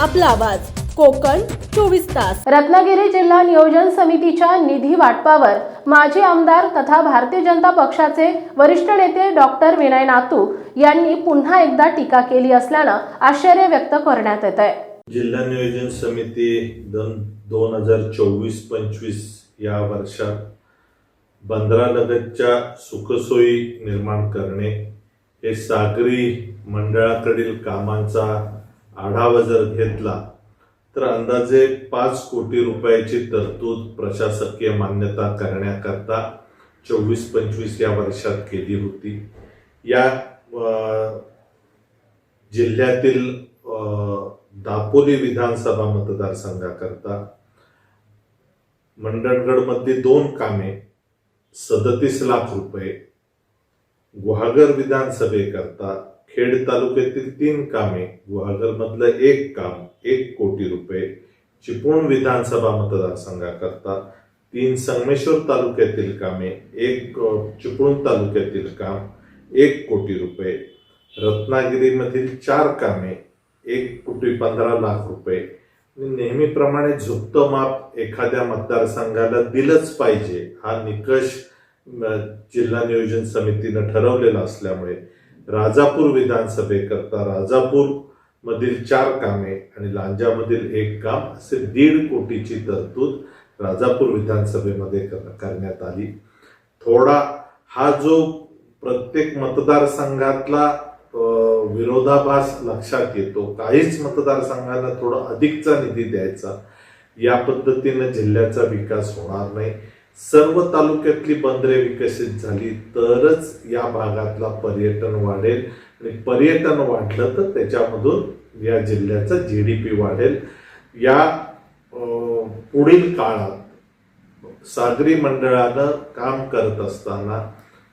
आपला आवाज. कोकण चोवीस तास. रत्नागिरी जिल्हा नियोजन समितीच्या निधी वाटपावर माजी आमदार तथा भारतीय जनता पक्षाचे वरिष्ठ नेते डॉक्टर विनय नातू यांनी पुन्हा एकदा टीका केली असल्यानं आश्चर्य व्यक्त करण्यात येत आहे जिल्हा नियोजन समिती दोन दोन हजार चोवीस पंचवीस या वर्षात बंदरालगतच्या सुखसोयी निर्माण करणे हे सागरी मंडळाकडील कामांचा आढावा जर घेतला तर अंदाजे पाच कोटी रुपयाची तरतूद प्रशासकीय मान्यता करण्याकरता चोवीस पंचवीस या वर्षात केली होती. या जिल्ह्यातील दापोली विधानसभा मतदारसंघाकरता मंडणगडमध्ये दोन कामे सदतीस लाख रुपये गुहागर विधानसभेकरता खेड तालुक्यातील तीन कामे गुहागरमधलं एक काम एक कोटी रुपये चिपळूण विधानसभा मतदारसंघाकरता तीन संगमेश्वर तालुक्यातील कामे एक चिपळूण तालुक्यातील काम एक कोटी रुपये रत्नागिरीमधील चार कामे एक कोटी पंधरा लाख रुपये. नेहमीप्रमाणे झुकतं माप एखाद्या मतदारसंघाला दिलंच पाहिजे. हा निकष जिल्हा नियोजन समितीनं ठरवलेला असल्यामुळे राजापूर विधानसभेकरता राजापूर मधील चार कामे आणि लांजामधील एक काम असे दीड कोटीची तरतूद राजापूर विधानसभेमध्ये कर- करण्यात आली. थोडा हा जो प्रत्येक मतदारसंघातला विरोधाभास लक्षात येतो काहीच मतदारसंघांना थोडा अधिकचा निधी द्यायचा या पद्धतीने जिल्ह्याचा विकास होणार नाही. सर्व तालुक्यातली बंदरे विकसित झाली तरच या भागातला पर्यटन वाढेल. आणि पर्यटन वाढलं तर त्याच्यामधून या जिल्ह्याचं जी डी पी वाढेल. या पुढील काळात सागरी मंडळानं काम करत असताना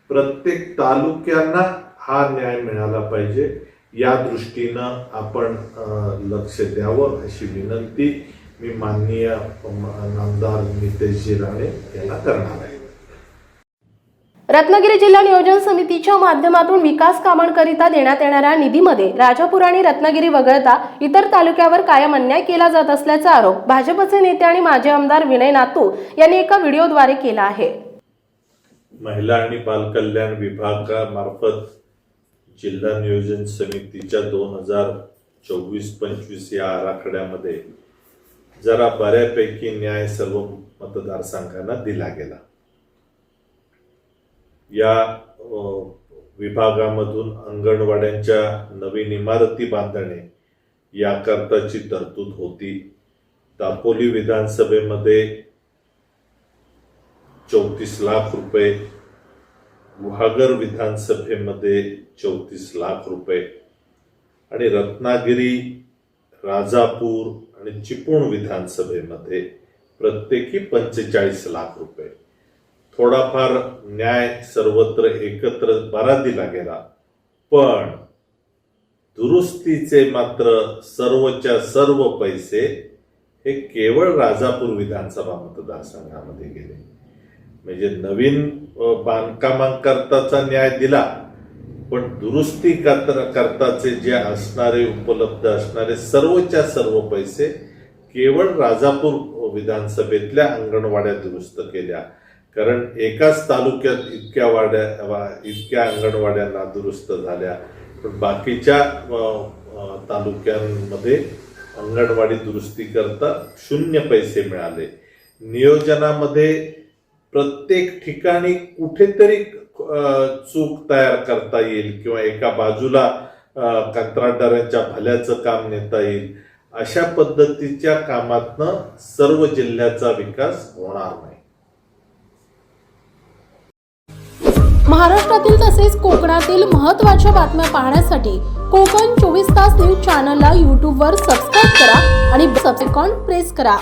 प्रत्येक तालुक्यांना हा न्याय मिळाला पाहिजे. या दृष्टीनं आपण लक्ष द्यावं अशी विनंती. मी माननीय अम, नामदार नितेशजी राणे यांना करणार आहे. रत्नागिरी जिल्हा नियोजन समितीच्या माध्यमातून विकास कामांकरिता देण्यात येणाऱ्या निधीमध्ये राजापूर आणि रत्नागिरी वगळता इतर तालुक्यावर कायम अन्याय केला जात असल्याचा आरोप भाजपचे नेते आणि माजी आमदार विनय नातू यांनी एका व्हिडिओद्वारे केला आहे. महिला आणि बालकल्याण विभागामार्फत जिल्हा नियोजन समितीच्या दोन हजार चोवीस पंचवीस या आराखड्यामध्ये जरा बऱ्यापैकी न्याय सर्व मतदारसंघांना दिला गेला. या विभागामधून अंगणवाड्यांच्या नवीन इमारती बांधणे याकरताची तरतूद होती. दापोली विधानसभेमध्ये चौतीस लाख रुपये गुहागर विधानसभेमध्ये चौतीस लाख रुपये आणि रत्नागिरी राजापूर आणि चिपळूण विधानसभेमध्ये प्रत्येकी पंचेचाळीस लाख रुपये. थोडाफार न्याय सर्वत्र एकत्र बरा दिला गेला. पण दुरुस्तीचे मात्र सर्वच्या सर्व पैसे हे केवळ राजापूर विधानसभा मतदारसंघामध्ये गेले. म्हणजे नवीन बांधकामांकरताचा न्याय दिला. पण दुरुस्ती करताचे जे असणारे उपलब्ध असणारे सर्वच्या सर्व पैसे केवळ राजापूर विधानसभेतल्या अंगणवाड्या दुरुस्त केल्या. कारण एकाच तालुक्यात इतक्या वाड्या वा- इतक्या अंगणवाड्यांना दुरुस्त झाल्या. पण बाकीच्या तालुक्यांमध्ये अंगणवाडी दुरुस्ती करता शून्य पैसे मिळाले. नियोजनामध्ये प्रत्येक ठिकाणी कुठेतरी चूक तयार करता येईल किंवा एका बाजूला कंत्राटदारांच्या भल्याचं काम नेता येईल अशा पद्धतीच्या कामातनं सर्व जिल्ह्याचा विकास होणार नाही. महाराष्ट्रातील तसेच कोकणातील महत्त्वाच्या बातम्या पाहण्यासाठी कोकण चोवीस तास न्यूज चॅनलला यूट्यूबवर सबस्क्राईब करा आणि सबसेकॉन प्रेस करा.